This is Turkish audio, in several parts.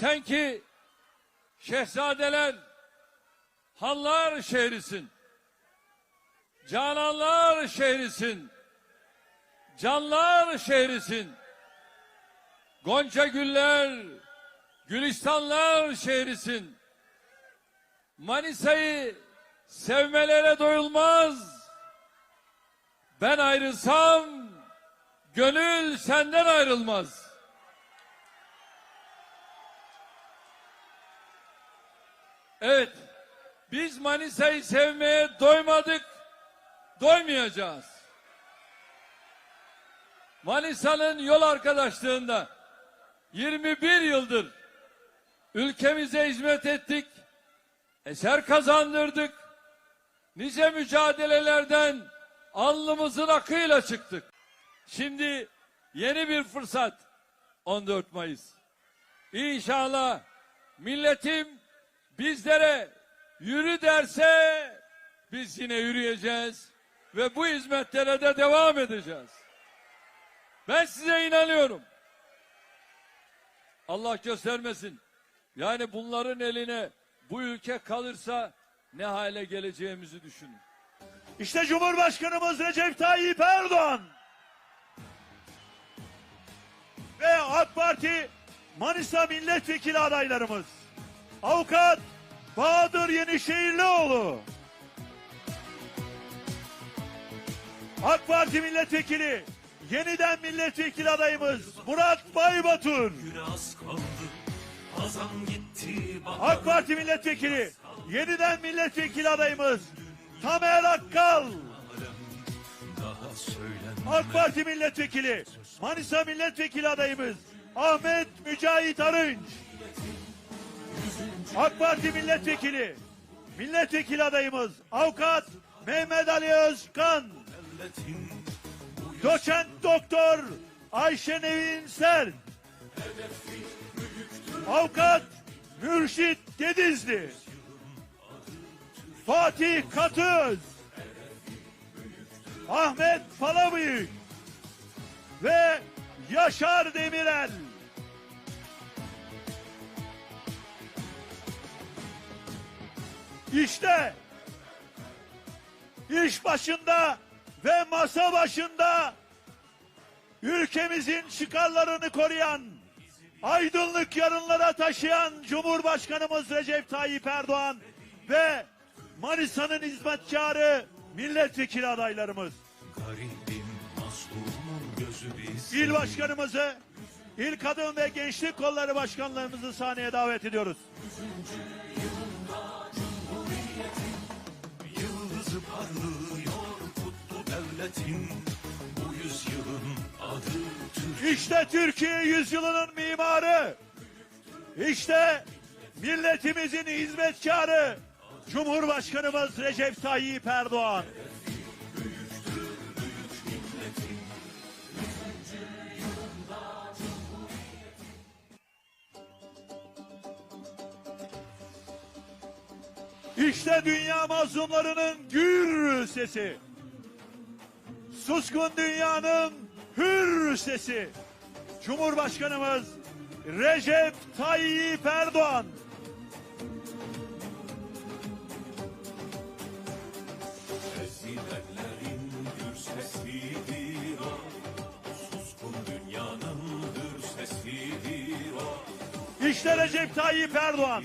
Sen ki şehzadeler, hanlar şehrisin. Cananlar şehrisin. Canlar şehrisin. Gonca güller, gülistanlar şehrisin. Manisa'yı sevmelere doyulmaz. Ben ayrılsam gönül senden ayrılmaz. Evet, biz Manisa'yı sevmeye doymadık, doymayacağız. Manisa'nın yol arkadaşlığında 21 yıldır ülkemize hizmet ettik, eser kazandırdık, nice mücadelelerden alnımızın akıyla çıktık. Şimdi yeni bir fırsat 14 Mayıs. İnşallah milletim bizlere yürü derse biz yine yürüyeceğiz ve bu hizmetlere de devam edeceğiz. Ben size inanıyorum. Allah göstermesin. Yani bunların eline bu ülke kalırsa ne hale geleceğimizi düşünün. İşte Cumhurbaşkanımız Recep Tayyip Erdoğan ve AK Parti Manisa milletvekili adaylarımız Avukat Bahadır Yenişehirlioğlu. AK Parti milletvekili yeniden milletvekili adayımız Murat bahar AK Parti milletvekili yeniden milletvekili adayımız Tamer Akkal. AK Parti milletvekili, Manisa milletvekili adayımız Ahmet Mücahit Arınç. AK Parti milletvekili, milletvekili adayımız Avukat Mehmet Ali Özkan. Doçent Doktor Ayşe Nevin Ser. Avukat Mürşit Gedizli. Fatih Katıöz. Ahmet Palabıyık. Ve Yaşar Demirel. İşte iş başında ve masa başında ülkemizin çıkarlarını koruyan, aydınlık yarınlara taşıyan Cumhurbaşkanımız Recep Tayyip Erdoğan ve Manisa'nın hizmetkarı milletvekili adaylarımız. İl başkanımızı, il kadın ve gençlik kolları başkanlarımızı sahneye davet ediyoruz. Parlıyor kutlu devletin Bu yüzyılın adı Türk İşte Türkiye yüzyılının mimarı. İşte milletimizin hizmetkarı. Cumhurbaşkanımız Recep Tayyip Erdoğan. İşte dünya mazlumlarının gür sesi. Suskun dünyanın hür sesi. Cumhurbaşkanımız Recep Tayyip Erdoğan. Ezilenlerin gür sesidir o Suskun dünyanın hür sesidir o İşte Recep Tayyip Erdoğan.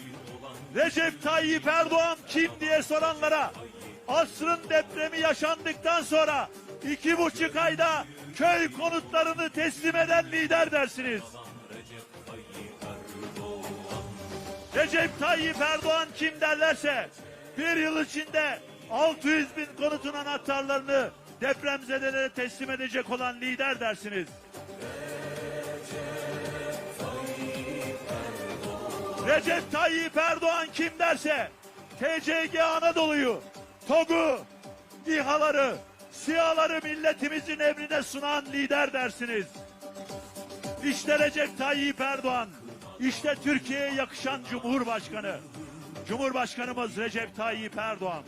Recep Tayyip Erdoğan kim diye soranlara asrın depremi yaşandıktan sonra iki buçuk ayda köy konutlarını teslim eden lider dersiniz. Recep Tayyip Erdoğan kim derlerse bir yıl içinde 600 bin konutun anahtarlarını depremzedelere teslim edecek olan lider dersiniz. Recep Tayyip Erdoğan kim derse TCG Anadolu'yu, TOG'u, İHA'ları, SİHA'ları milletimizin emrine sunan lider dersiniz. İşte Recep Tayyip Erdoğan, işte Türkiye'ye yakışan Cumhurbaşkanı. Cumhurbaşkanımız Recep Tayyip Erdoğan.